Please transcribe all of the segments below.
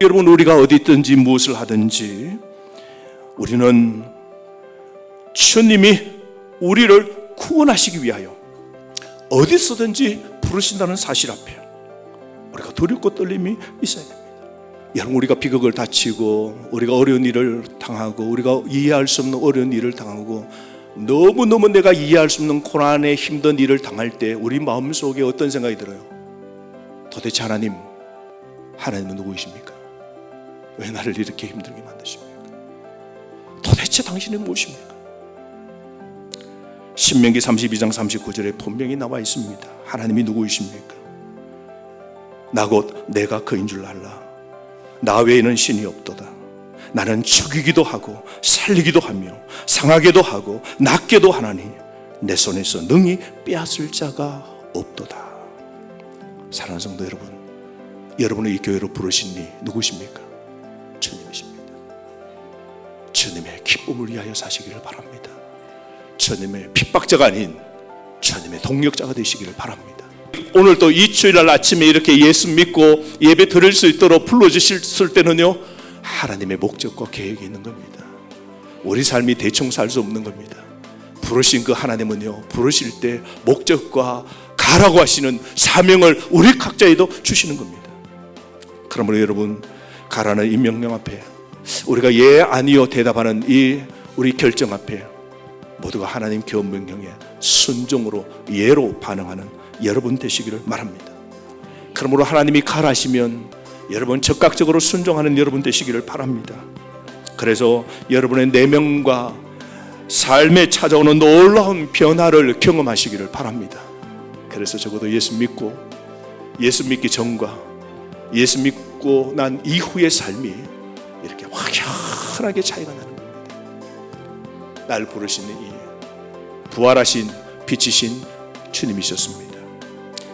여러분 우리가 어디 있든지 무엇을 하든지 우리는 주님이 우리를 구원하시기 위하여 어디서든지 부르신다는 사실 앞에 우리가 두렵고 떨림이 있어야 됩니다. 여러분 우리가 비극을 다치고 우리가 어려운 일을 당하고 우리가 이해할 수 없는 어려운 일을 당하고 너무너무 내가 이해할 수 없는 고난의 힘든 일을 당할 때 우리 마음속에 어떤 생각이 들어요? 도대체 하나님 하나님은 누구이십니까? 왜 나를 이렇게 힘들게 만드십니까? 도대체 당신은 무엇입니까? 신명기 32장 39절에 분명히 나와 있습니다. 하나님이 누구이십니까? 나 곧 내가 그인 줄 알라. 나 외에는 신이 없도다. 나는 죽이기도 하고 살리기도 하며 상하게도 하고 낫게도 하나니 내 손에서 능히 빼앗을 자가 없도다. 사랑하는 성도 여러분, 여러분의 이 교회로 부르신 이 누구십니까? 주님의 기쁨을 위하여 사시기를 바랍니다. 주님의 핍박자가 아닌 주님의 동력자가 되시기를 바랍니다. 오늘 또 이 주일날 아침에 이렇게 예수 믿고 예배 드릴 수 있도록 불러주실 때는요, 하나님의 목적과 계획이 있는 겁니다. 우리 삶이 대충 살 수 없는 겁니다. 부르신 그 하나님은요, 부르실 때 목적과 가라고 하시는 사명을 우리 각자에도 주시는 겁니다. 그러므로 여러분, 가라는 이 명령 앞에 우리가 예, 아니요 대답하는 이 우리 결정 앞에 모두가 하나님 교훈 명령에 순종으로 예로 반응하는 여러분 되시기를 말합니다. 그러므로 하나님이 가라시면 여러분 적극적으로 순종하는 여러분 되시기를 바랍니다. 그래서 여러분의 내면과 삶에 찾아오는 놀라운 변화를 경험하시기를 바랍니다. 그래서 적어도 예수 믿고 예수 믿기 전과 예수 믿고 난 이후의 삶이 이렇게 확연하게 차이가 나는 겁니다. 날 부르시는 이 부활하신 빛이신 주님이셨습니다.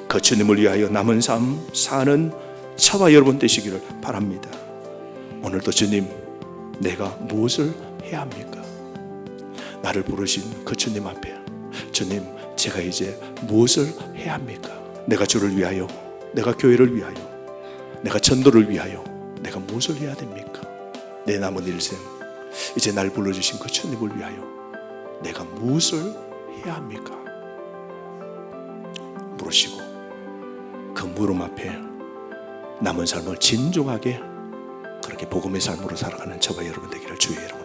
그 주님을 위하여 남은 삶 사는 저와 여러분 되시기를 바랍니다. 오늘도 주님, 내가 무엇을 해야 합니까? 나를 부르신 그 주님 앞에 주님, 제가 이제 무엇을 해야 합니까? 내가 주를 위하여, 내가 교회를 위하여, 내가 전도를 위하여, 내가 무엇을 해야 됩니까? 내 남은 일생 이제 날 불러주신 그 주님을 위하여 내가 무엇을 해야 합니까? 물으시고 그 물음 앞에 남은 삶을 진중하게 그렇게 복음의 삶으로 살아가는 저와 여러분 되기를 주의 이름으로